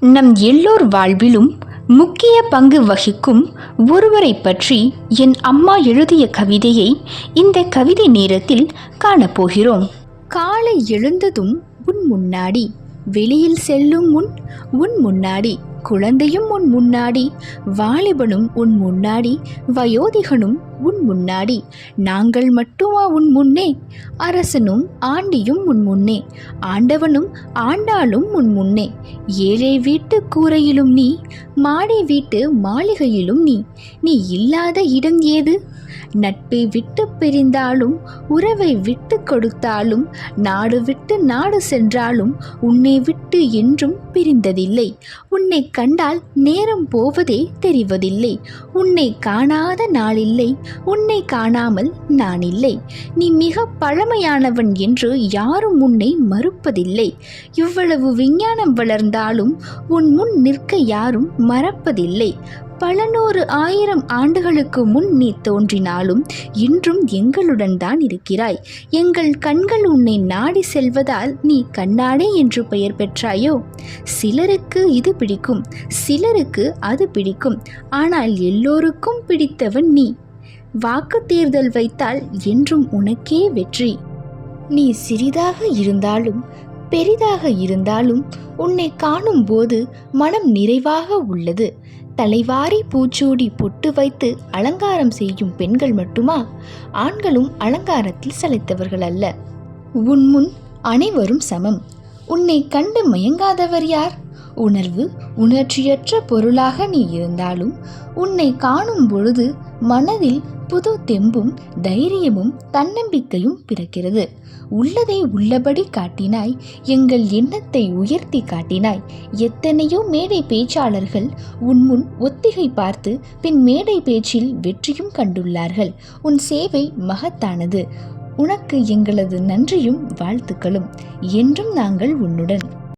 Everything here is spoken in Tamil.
நம் எல்லோர் வாழ்விலும் முக்கிய பங்கு வகிக்கும் ஒருவரை பற்றி என் அம்மா எழுதிய கவிதையை இந்த கவிதை நேரத்தில் காணப்போகிறோம். காலை எழுந்ததும் உன் முன்னாடி வெளியில் செல்லும் முன் உன் முன்னாடி குழந்தையும் உன் முன்னாடி வாலிபனும் உன் முன்னாடி வயோதிகனும் உன் முன்னாடி. நாங்கள் மட்டுமா உன் முன்னே? அரசனும் ஆண்டியும் உன் முன்னே. ஆண்டவனும் ஆண்டாளும் உன் முன்னே. ஏழை வீட்டு கூரையிலும் நீ மாடி வீட்டு மாளிகையிலும் நீ. நீ இல்லாத இடம் ஏது? நட்பை விட்டு பிரிந்தாலும் உறவை விட்டு கொடுத்தாலும் நாடு விட்டு நாடு சென்றாலும் உன்னை விட்டு என்றும் பிரிந்ததில்லை. உன்னை கண்டால் நேரம் போவதே தெரிவதில்லை. உன்னை காணாத நாளில்லை. உன்னை காணாமல் நான் இல்லை. நீ மிக பழமையானவன் என்று யாரும் உன்னை மறுப்பதில்லை. இவ்வளவு விஞ்ஞானம் வளர்ந்தாலும் உன் முன் நிற்க யாரும் மறப்பதில்லை. பல நூறு ஆயிரம் ஆண்டுகளுக்கு முன் நீ தோன்றினாலும் இன்றும் எங்களுடன் தான் இருக்கிறாய். எங்கள் கண்கள் உன்னை நாடி செல்வதால் நீ கண்ணாடே என்று பெயர் பெற்றாயோ? சிலருக்கு இது பிடிக்கும் சிலருக்கு அது பிடிக்கும். ஆனால் எல்லோருக்கும் பிடித்தவன் நீ. வாக்கு தேர்தல் வைத்தால் என்றும் உனக்கே வெற்றி. நீ சிறிதாக இருந்தாலும் பெரிதாக இருந்தாலும் உன்னை காணும்போது மனம் நிறைவாக உள்ளது. தலைவாரி பூச்சூடி பொட்டு வைத்து அலங்காரம் செய்யும் பெண்கள் மட்டுமா? ஆண்களும் அலங்காரத்தில் செலைத்தவர்கள் அல்ல. உன் முன் அனைவரும் சமம். உன்னை கண்டு மயங்காதவர் யார்? உணர்வு உணர்ச்சியற்ற பொருளாக நீ இருந்தாலும் உன்னை காணும் பொழுது மனதில் புது தெம்பும் தைரியமும் தன்னம்பிக்கையும் பிறக்கிறது. உள்ளதை உள்ளபடி காட்டினாய் எங்கள் எண்ணத்தை உயர்த்தி காட்டினாய். எத்தனையோ மேடை பேச்சாளர்கள் உன் முன் ஒத்திகை பார்த்து பின் மேடை பேச்சில் வெற்றியும் கண்டுள்ளார்கள். உன் சேவை மகத்தானது. உனக்கு எங்களது நன்றியும் வாழ்த்துக்களும். என்றும் நாங்கள் உன்னுடன்